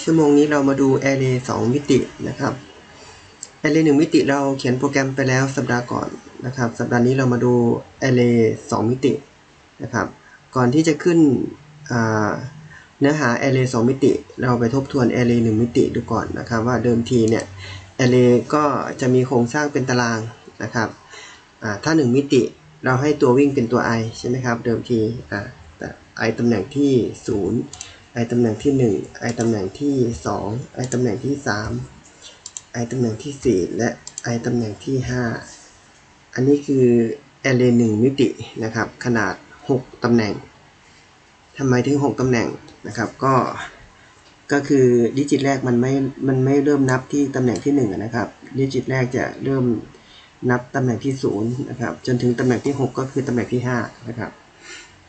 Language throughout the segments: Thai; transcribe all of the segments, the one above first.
ชั่วโมงนี้เรามาดู Array 2 มิตินะครับ Array 1 มิติเราเขียนโปรแกรมไปแล้วสัปดาห์ก่อนนะครับ สัปดาห์นี้เรามาดู Array 2 มิตินะครับ ก่อนที่จะขึ้นเนื้อหา Array 2 มิติ เราไปทบทวน Array 1 มิติดูก่อนนะครับ ว่าเดิมทีเนี่ย Array ก็จะมีโครงสร้างเป็นตารางนะครับอ่าถ้า 1 มิติเราให้ตัววิ่งเป็นตัว i ใช่ไหมครับ เดิมทีอ่าแต่ i ตำแหน่งที่ 0 i ตำแหน่งที่ 1 i ตำแหน่งที่ 2 i ตำแหน่งที่ 3 i ตำแหน่งที่ 4 และ i ตำแหน่งที่ 5 อันนี้คือ array 1มิตินะครับ ขนาด 6 ตำแหน่งทำไมถึง 6 ตำแหน่งนะครับก็ก็คือดิจิตแรกมันไม่มันไม่เริ่มนับที่ตำแหน่งที่1นะครับดิจิตแรกจะเริ่มนับตำแหน่งที่0นะครับจนถึงตำแหน่งที่ 6 ก็คือตำแหน่งที่5นะครับ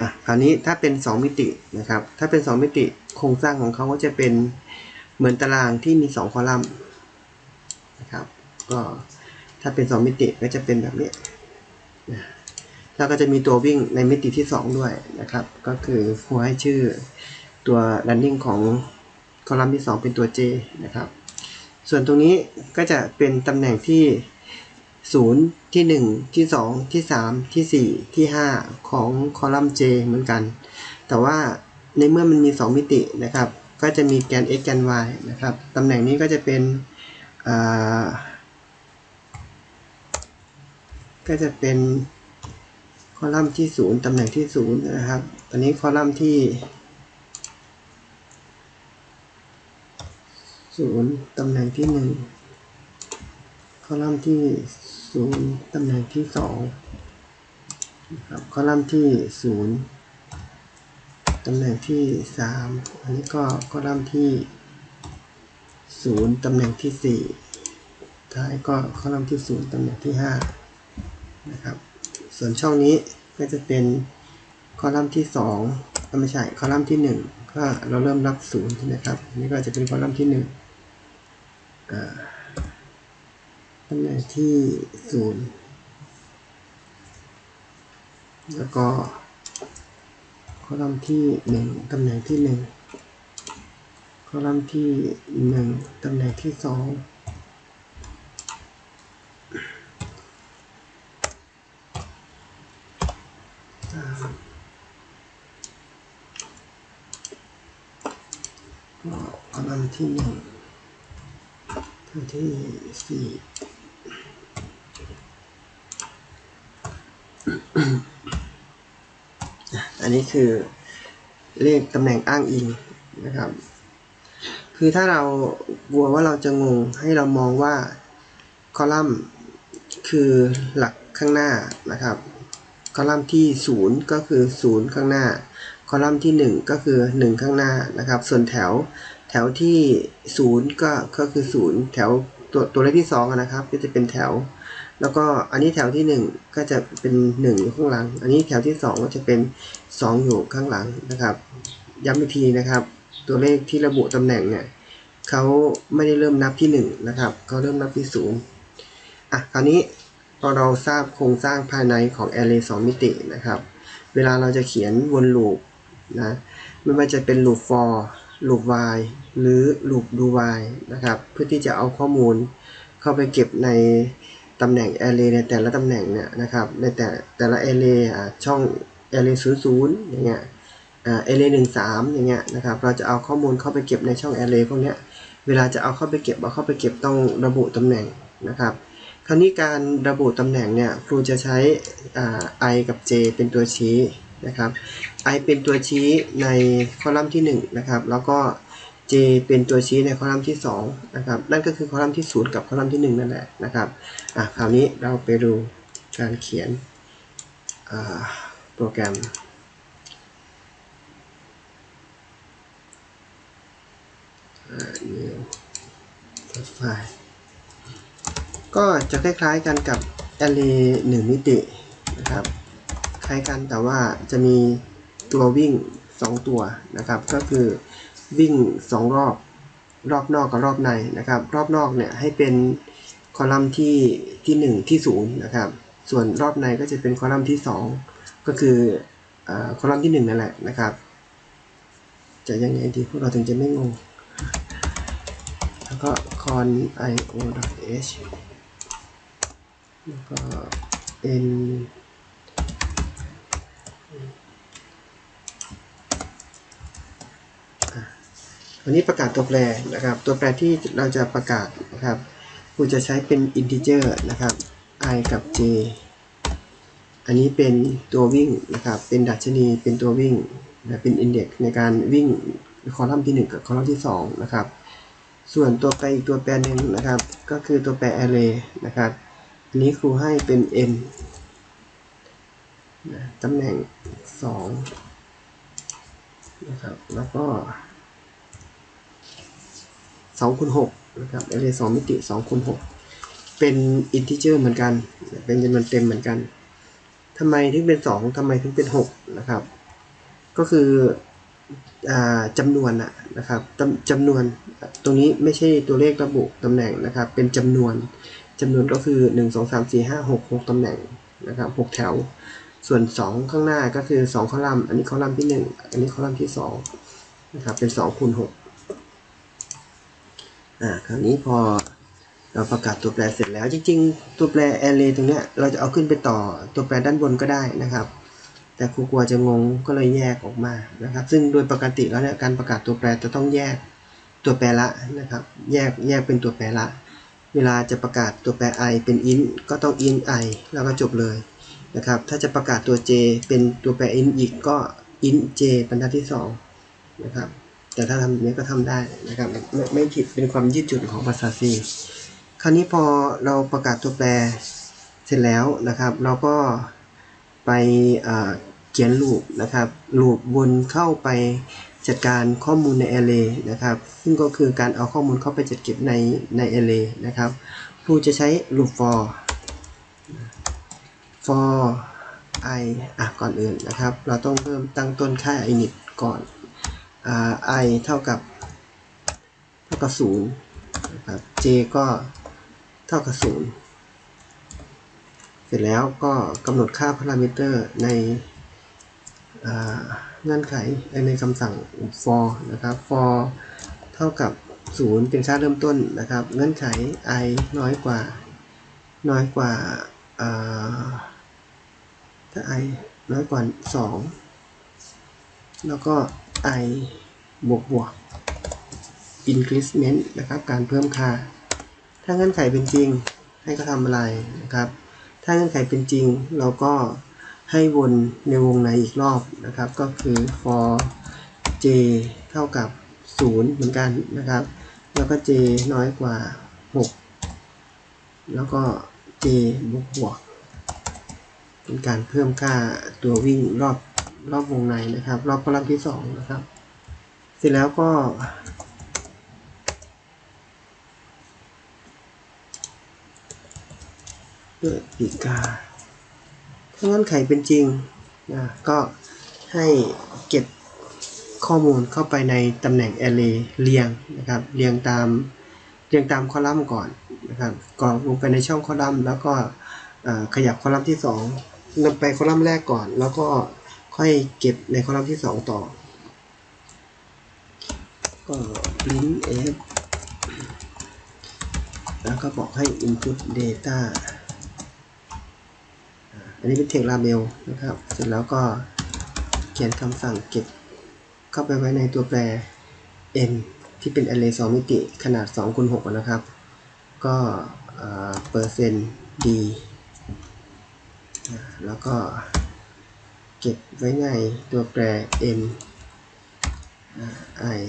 อะคราวนี้ถ้าเป็น 2 มิตินะครับ ถ้าเป็น 2 มิติโครงสร้างของเขาก็จะเป็นเหมือนตารางที่มี 2 คอลัมน์นะครับ ก็ถ้าเป็น 2 มิติก็จะเป็นแบบนี้นะแล้วก็จะมีตัววิ่งในมิติที่ 2 ด้วยนะครับ ก็คือหัวให้ชื่อตัว running ของคอลัมน์ที่ 2 เป็นตัว J นะครับ ส่วนตรงนี้ก็จะเป็นตำแหน่งที่ 0ที่ 1 ที่ 2 ที่ 3 ที่ 4 ที่ 5 ของคอลัมน์ J เหมือนกัน แต่ว่าในเมื่อมันมี 2 มิตินะครับ ก็จะมีแกน x แกน y นะครับ ตำแหน่งนี้ก็จะเป็นอ่าก็จะเป็นคอลัมน์ที่ 0 ตำแหน่งที่ 0 นะครับ ตอนนี้คอลัมน์ที่ 0 ตำแหน่งที่ 1 คอลัมน์ที่ 0ตำแหน่งที่2นะครับคอลัมน์ที่0ตำแหน่งที่3อันนี้ก็คอลัมน์ที่0ตำแหน่งที่4ท้ายก็คอลัมน์ที่0ตำแหน่งที่5นะครับ ส่วนช่องนี้ก็จะเป็นคอลัมน์ที่2อะไม่ใช่คอลัมน์ที่1ก็เราเริ่มนับ0ใช่ไหมครับอันนี้ก็จะเป็นคอลัมน์ที่1อ่า ตำแหน่งที่ศูนย์แล้วก็คอลัมน์ที่หนึ่งตำแหน่งที่หนึ่งคอลัมน์ที่หนึ่งตำแหน่งที่สองคอลัมน์ที่หนึ่งตัวที่สี่อั นนี้คือเลขตำแหน่งอ้างอิงนะครับ คือถ้าเรากลัวว่าเราจะงงให้เรามองว่าคอลัมน์คือหลักข้างหน้านะครับ คอลัมน์ที่ 0 ก็คือ 0 ข้างหน้า คอลัมน์ที่ 1 ก็คือ 1 ข้างหน้านะครับ ส่วนแถวแถวที่ 0 ก็ก็คือ 0 แถวตัวตัวเลขที่2อะนะครับ ก็จะเป็นแถว แล้วก็อันนี้แถวที่ 1 ก็จะเป็น 1 อยู่ข้างหลัง อันนี้แถวที่ 2 ก็จะเป็น 2 อยู่ข้างหลังนะครับ ย้ำอีกทีนะครับ ตัวเลขที่ระบุตำแหน่งเนี่ยเขาไม่ได้เริ่มนับที่ 1 นะครับเขาเริ่มนับที่0อะคราวนี้พอเราทราบโครงสร้างภายในของ array 2มิตินะครับ เวลาเราจะเขียนวนลูปนะไม่ว่าจะเป็น loop for loop while หรือ loop do while นะครับ เพื่อที่จะเอาข้อมูลเข้าไปเก็บใน ตำแหน่ง array ในแต่ละตำแหน่งเนี่ยนะครับในแต่แต่ละ array อะช่อง array 00อย่างเงี้ยอ่า array 13อย่างเงี้ยนะครับเราจะเอาข้อมูลเข้าไปเก็บในช่อง array พวกเนี้ยเวลาจะเอาเข้าไปเก็บเอาเข้าไปเก็บต้องระบุตำแหน่งนะครับคราวนี้การระบุตำแหน่งเนี่ยครูจะใช้อ่า i กับ j เป็นตัวชี้นะครับ i เป็นตัวชี้ในคอลัมน์ที่1นะครับแล้วก็ j เป็นตัวชี้ในคอลัมน์ที่2นะครับนั่นก็คือคอลัมน์ที่ 0 กับคอลัมน์ที่ 1 นั่นแหละนะครับอะคราวนี้เราไปดูการเขียนโปรแกรมอ่า new file ก็จะคล้ายๆกันกับ array 1 มิตินะครับคล้ายกันแต่ว่าจะมีตัววิ่ง 2 ตัวนะครับ ก็คือ วิ่ง 2 รอบ รอบนอกกับรอบในนะครับ รอบนอกเนี่ยให้เป็นคอลัมน์ที่ที่ 1 ที่0นะครับ ส่วนรอบในก็จะเป็นคอลัมน์ที่ 2 ก็คืออาคอลัมน์ที่ 1 นั่นแหละนะครับ จะยังไงดีพวกเราถึงจะไม่งง แล้วก็ con io h แล้วก็ n วันนี้ประกาศตัวแปรนะครับ ตัวแปรที่เราจะประกาศนะครับครูจะใช้เป็น integer นะครับ i กับ j อันนี้เป็นตัววิ่งนะครับ เป็นดัชนี เป็นตัววิ่งนะเป็น index ในการวิ่งคอลัมน์ที่ 1 กับคอลัมน์ที่ 2 นะครับ ส่วนตัวแปรอีกตัวแปรหนึ่งนะครับ ก็คือตัวแปร array นะครับอันนี้ครูให้เป็น n นะตำแหน่ง 2 นะครับ แล้วก็ 2คูณ6นะครับ array 2 มิติ2คูณ6เป็น integer เหมือนกัน เป็นจำนวนเต็มเหมือนกันทำไมถึงเป็น 2ทำไมถึงเป็น 6 นะครับ ก็คืออจำนวนนะครับจำจำนวนตรงนี้ไม่ใช่ตัวเลขระบุตำแหน่งนะครับ เป็นจำนวนจำนวนก็คือ 1 2 3 4 5 6 6ตำแหน่งนะครับ6แถว ส่วน 2 ข้างหน้าก็คือ 2 คอลัมน์ อันนี้คอลัมน์ที่ 1 อันนี้คอลัมน์ที่2นะครับเป็น2คูณ6 อ่าคราวนี้พอเราประกาศตัวแปรเสร็จแล้ว จริง ๆ ตัวแปร array ตรงเนี้ยเราจะเอาขึ้นไปต่อตัวแปรด้านบนก็ได้นะครับ แต่ครูกลัวจะงงก็เลยแยกออกมานะครับ ซึ่งโดยปกติแล้วเนี่ยการประกาศตัวแปรจะต้องแยกตัวแปรละนะครับ แยกแยกเป็นตัวแปรละ เวลาจะประกาศตัวแปร i เป็น int ก็ต้อง int i แล้วก็จบเลยนะครับ ถ้าจะประกาศตัว j เป็นตัวแปร int อีกก็ int j บรรทัดที่2นะครับ แต่ถ้าทำแบบนี้ก็ทำได้นะครับไม่ไม่ผิดเป็นความยืดหยุ่นของภาษา C คราวนี้พอเราประกาศตัวแปรเสร็จแล้วนะครับ เราก็ไปเขียนลูปนะครับลูปวนเข้าไปจัดการข้อมูลใน array นะครับ ซึ่งก็คือการเอาข้อมูลเข้าไปจัดเก็บในใน array นะครับครูจะใช้ loop for for i อะก่อนอื่นนะครับ เราต้องเริ่มตั้งต้นค่า init ก่อน i เท่ากับเท่ากับ0นะครับ j ก็เท่ากับ0เสร็จแล้วก็กำหนดค่าพารามิเตอร์ในเงื่อนไขในคำสั่ง for นะครับ for เท่ากับ 0 เป็นค่าเริ่มต้นนะครับ เงื่อนไข i น้อยกว่า น้อยกว่าถ้า i น้อยกว่า 2 แล้วก็ i บวกบวก increment นะครับ การเพิ่มค่า ถ้าเงื่อนไขเป็นจริง ให้เขาทำอะไรนะครับ ถ้าเงื่อนไขเป็นจริง เราก็ให้วนในวงในอีกรอบนะครับ ก็คือ for j เท่ากับ 0 เหมือนกันนะครับ แล้วก็ j น้อยกว่า 6 แล้วก็ j บวกบวก เป็นการเพิ่มค่าตัววิ่งรอบ รอบวงในนะครับ รอบคอลัมน์ที่2นะครับ เสร็จแล้วก็เปิดปีกา ถ้าเงื่อนไขเป็นจริงนะก็ให้เก็บข้อมูลเข้าไปในตำแหน่ง array เรียงนะครับ เรียงตามเรียงตามคอลัมน์ก่อนนะครับกรอกลงไปในช่องคอลัมน์ แล้วก็ขยับคอลัมน์ที่2นำไปคอลัมน์แรกก่อน แล้วก็ ค่อยเก็บในคอลัมน์ที่ 2 ต่อ ก็ print f แล้วก็บอกให้ input data อันนี้เป็นเทคลาเบลนะครับ เสร็จแล้วก็เขียนคำสั่งเก็บเข้าไปไว้ในตัวแปร n ที่เป็น array 2 มิติขนาด2คูณ6นะครับ ก็เปอร์เซ็นต์ d แล้วก็ เก็บไว้ในตัวแปร n i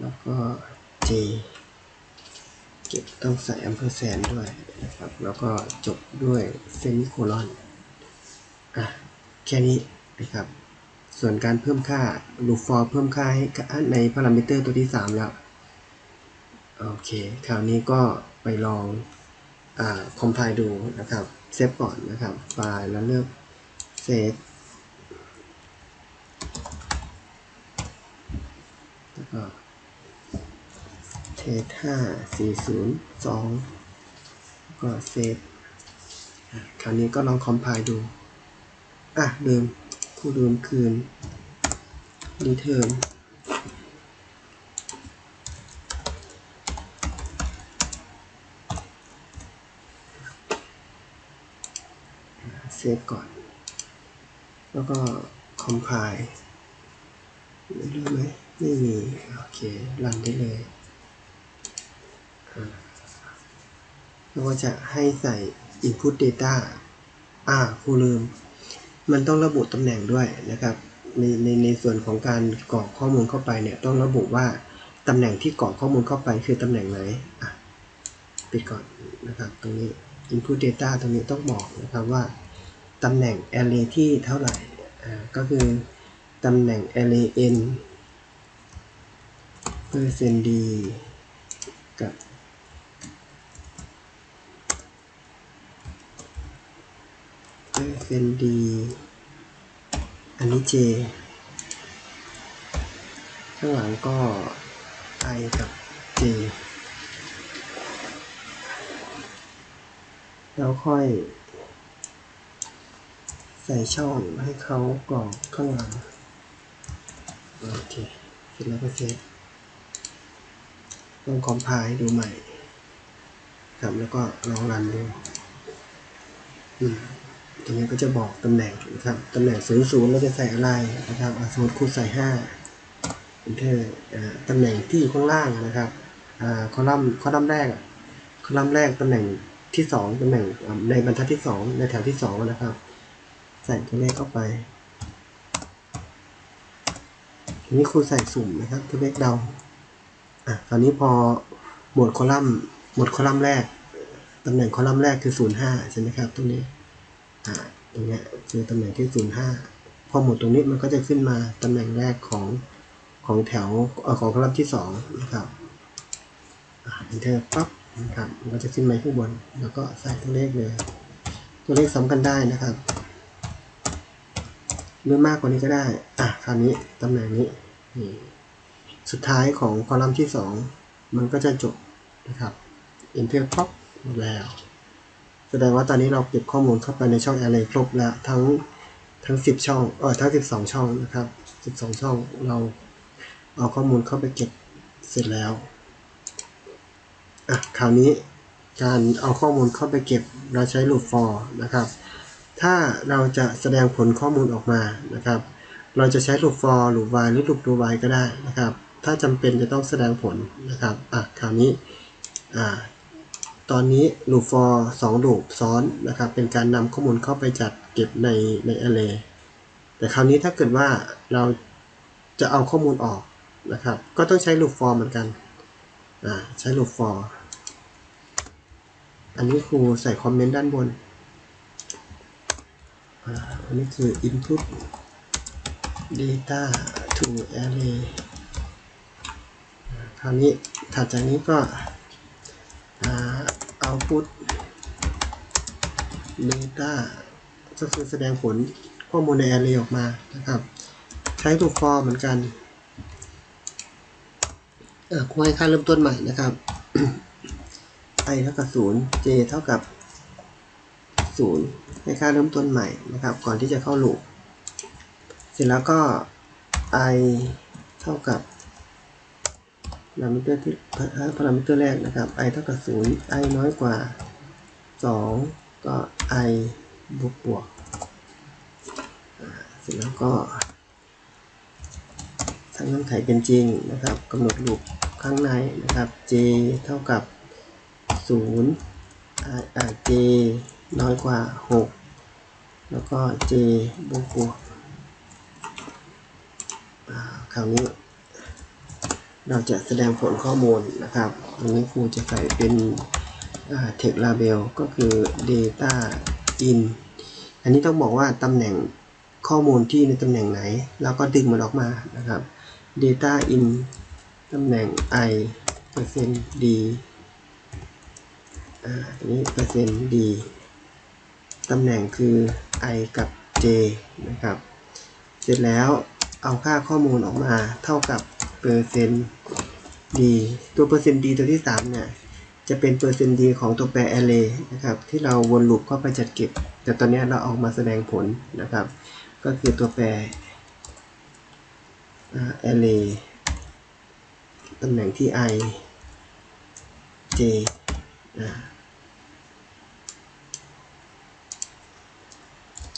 แล้วก็ j เก็บต้องใส่ ampersand ด้วยนะครับ แล้วก็จบด้วยเซมิโคลอนอะแค่นี้นะครับ ส่วนการเพิ่มค่า loop for เพิ่มค่าให้ในพารามิเตอร์ตัวที่ 3 แล้ว โอเค คราวนี้ก็ไปลองอ่า compile ดูนะครับ เซฟก่อนนะครับ ไฟล์แล้วเลือกเซฟแล้วก็เทสห้าสี่ศูนย์สองก็เซฟคราวนี้ก็ลองคอมไพล์ดู อะลืมคู่ลืมคืน return เเซฟก่อน แล้วก็ compile มีรูปไหมไม่มี โอเค รันได้เลย แล้วก็จะให้ใส่ input data อ่าครูลืม มันต้องระบุตำแหน่งด้วยนะครับ ในในในส่วนของการกรอกข้อมูลเข้าไปเนี่ย ต้องระบุว่าตำแหน่งที่กรอกข้อมูลเข้าไปคือตำแหน่งไหนอะปิดก่อนนะครับ ตรงนี้ input data ตรงนี้ต้องบอกนะครับว่า ตำแหน่ง array ที่เท่าไหร่ก็คือตำแหน่ง array n เปอร์เซ็นต์ d กับเปอร์เซ็นต์ d อันนี้ j ข้างหลังก็ i กับ j แล้วค่อย ส่ช่องให้เขากรอกข้างหลัง โอเคเสร็จแล้วก็เซฟลองคอมไพล์ดูใหม่ ครับแล้วก็ลองรันดูอืมตรงนี้ก็จะบอกตำแหน่งนะครับ ตำแหน่ง0 0เราจะใส่อะไรนะครับสมมติครูใส่5 enter อ่าตำแหน่งที่อยู่ข้างล่างนะครับอ่าคอลัมน์คอลัมน์แรกคอลัมน์แรกตำแหน่งที่ 2ตำแหน่งในบรรทัดที่ 2 ในแถวที่ 2 นะครับ ใส่ตัวเลขเข้าไปทีนี้ครูใส่สุ่มนะครับตัวเลขเดาอะคราวนี้พอหมวดคอลัมน์หมวดคอลัมน์แรกตำแหน่งคอลัมน์แรกคือ0 5ใช่ไหมครับตรงนี้อ่าตรงเนี้ยคือตำแหน่งที่ 0 5 พอหมดตรงนี้มันก็จะขึ้นมาตำแหน่งแรกของของแถวเอ่อของคอลัมน์ที่สองนะครับอ่า enter ปั๊บนะครับมันก็จะขึ้นมาข้างบน แล้วก็ใส่ตัวเลขเลย ตัวเลขซ้ำกันได้นะครับ หรือมากกว่านี้ก็ได้ อะ คราวนี้ตำแหน่งนี้ สุดท้ายของคอลัมน์ที่ 2 มันก็จะจบนะครับ enter pop หมดแล้ว แสดงว่าตอนนี้เราเก็บข้อมูลเข้าไปในช่อง array ครบแล้วทั้งทั้ง 10 ช่อง เออทั้ง 12 ช่องนะครับ 12 ช่องเราเอาข้อมูลเข้าไปเก็บเสร็จแล้ว อะ คราวนี้การเอาข้อมูลเข้าไปเก็บเราใช้ loop for นะครับ ถ้าเราจะแสดงผลข้อมูลออกมานะครับ เราจะใช้ loop for loop while หรือ loop do while ก็ได้นะครับ ถ้าจำเป็นจะต้องแสดงผลนะครับอะคราวนี้อ่าตอนนี้ loop for 2 loop ซ้อนนะครับ เป็นการนำข้อมูลเข้าไปจัดเก็บในใน array แต่คราวนี้ถ้าเกิดว่าเราจะเอาข้อมูลออกนะครับ ก็ต้องใช้ loop for เหมือนกันอ่าใช้ loop for อันนี้ครูใส่คอมเมนต์ด้านบน อ่าอันนี้คือ input data to array คราวนี้ถัดจากนี้ก็อ่า output data ก็คือแสดงผลข้อมูลใน array ออกมานะครับ ใช้ loop for เหมือนกันเออครูให้ค่าเริ่มต้นใหม่นะครับ i เท่ากับ0 j เท่ากับ0 ให้ค่าเริ่มต้นใหม่นะครับ ก่อนที่จะเข้าลูปเสร็จแล้วก็ i เท่ากับพารามิเตอร์ที่พารามิเตอร์แรกนะครับ i เท่ากับ 0 i น้อยกว่า 2 ก็ i บวกบวกเสร็จแล้วก็ทั้งเงื่อนไขเป็นจริงนะครับกำหนดลูปข้างในนะครับ j เท่ากับ0อ่า j น้อยกว่า 6 แล้วก็ j บวกบวกอ่าคราวนี้ เราจะแสดงผลข้อมูลนะครับอันนี้ครูจะใส่เป็นอ่า text label ก็คือ data in อันนี้ต้องบอกว่าตำแหน่งข้อมูลที่ในตำแหน่งไหน แล้วก็ดึงมันออกมานะครับ data in ตำแหน่ง i เปอร์เซ็นต์ d อ่าอันนี้เปอร์เซ็นต์ d ตำแหน่งคือ i กับ j นะครับ เสร็จแล้วเอาค่าข้อมูลออกมาเท่ากับเปอร์เซ็นต์ d ตัวเปอร์เซ็นต์ d ตัวที่ 3 เนี่ย จะเป็นเปอร์เซ็นต์ d ของตัวแปร array นะครับ ที่เราวนลูปเข้าไปจัดเก็บ แต่ตอนนี้เราเอามาแสดงผลนะครับ ก็คือตัวแปร array ตำแหน่งที่ i j อ่า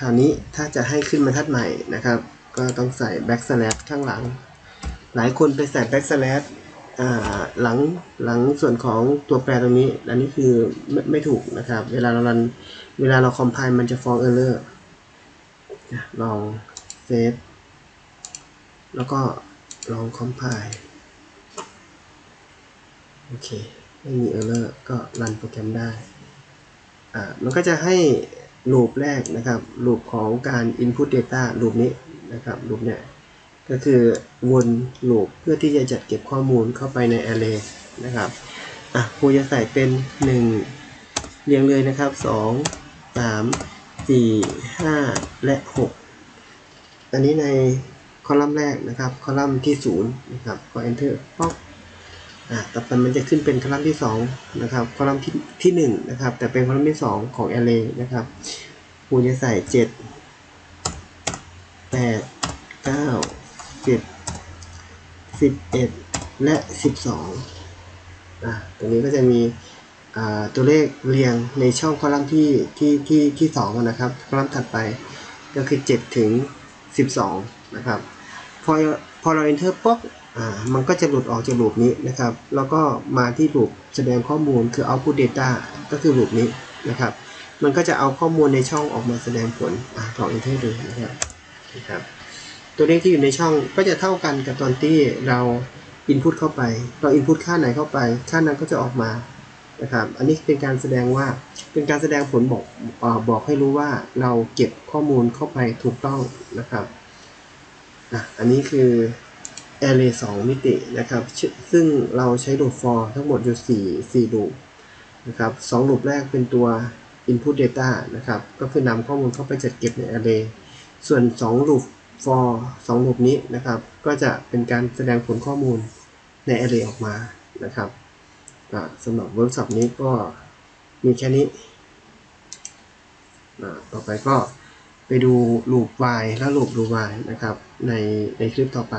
คราวนี้ถ้าจะให้ขึ้นบรรทัดใหม่นะครับ ก็ต้องใส่ backslash ข้างหลัง หลายคนไปใส่ backslash หลังหลังส่วนของตัวแปรตรงนี้ อันนี้คือไม่ไม่ถูกนะครับ เวลาเรารันเวลาเรา compile มันจะฟ้อง error นะลองเซฟแล้วก็ลอง compile โอเค ไม่มี error ก็รันโปรแกรมได้ อ่า มันก็จะให้ ลูปแรกนะครับลูปของการ input data ลูปนี้นะครับลูปเนี่ยก็คือวนลูปเพื่อที่จะจัดเก็บข้อมูลเข้าไปใน array นะครับอะครูจะใส่เป็น 1 เรียงเลยนะครับ 2 3 4 5 และ 6 อันนี้ในคอลัมน์แรกนะครับ คอลัมน์ที่ 0 นะครับ ก็ enter ป๊อก อะต่อไปมันจะขึ้นเป็นคอลัมน์ที่2นะครับ คอลัมน์ที่ที่ 1 นะครับ แต่เป็นคอลัมน์ที่ 2 ของ array นะครับครูจะใส่ 7 8 9 10 11 และ 12อะตรงนี้ก็จะมีตัวเลขเรียงในช่องคอลัมน์ที่ที่ที่ที่สองนะครับ คอลัมน์ถัดไปก็คือ 7 ถึง 12 นะครับ พอพอเรา enter ปุ๊บ มันก็จะหลุดออกจากลูปนี้นะครับ แล้วก็มาที่ลูปแสดงข้อมูลคือ output data ก็คือลูปนี้นะครับ มันก็จะเอาข้อมูลในช่องออกมาแสดงผลอ่าลอง enter ดูนะครับนะครับ ตัวเลขที่อยู่ในช่องก็จะเท่ากันกับตอนที่เรา input เข้าไป เรา input ค่าไหนเข้าไป ค่านั้นก็จะออกมานะครับ อันนี้เป็นการแสดงว่าเป็นการแสดงผลบอกออบอกให้รู้ว่าเราเก็บข้อมูลเข้าไปถูกต้องนะครับอะอันนี้คือ array 2 มิตินะครับ ซึ่งเราใช้ลูป for ทั้งหมดอยู่ 4 4ลูนะครับ2ลูปแรกเป็นตัว input data นะครับ ก็คือนำข้อมูลเข้าไปจัดเก็บใน array ส่วน2ลูป for 2ลูปนี้นะครับ ก็จะเป็นการแสดงผลข้อมูลใน array ออกมานะครับสำหรับเวิร์กช็อปนี้ก็มีแค่นี้ ต่อไปก็ไปดูลูป while และลูป do while นะครับ ในในคลิปต่อไป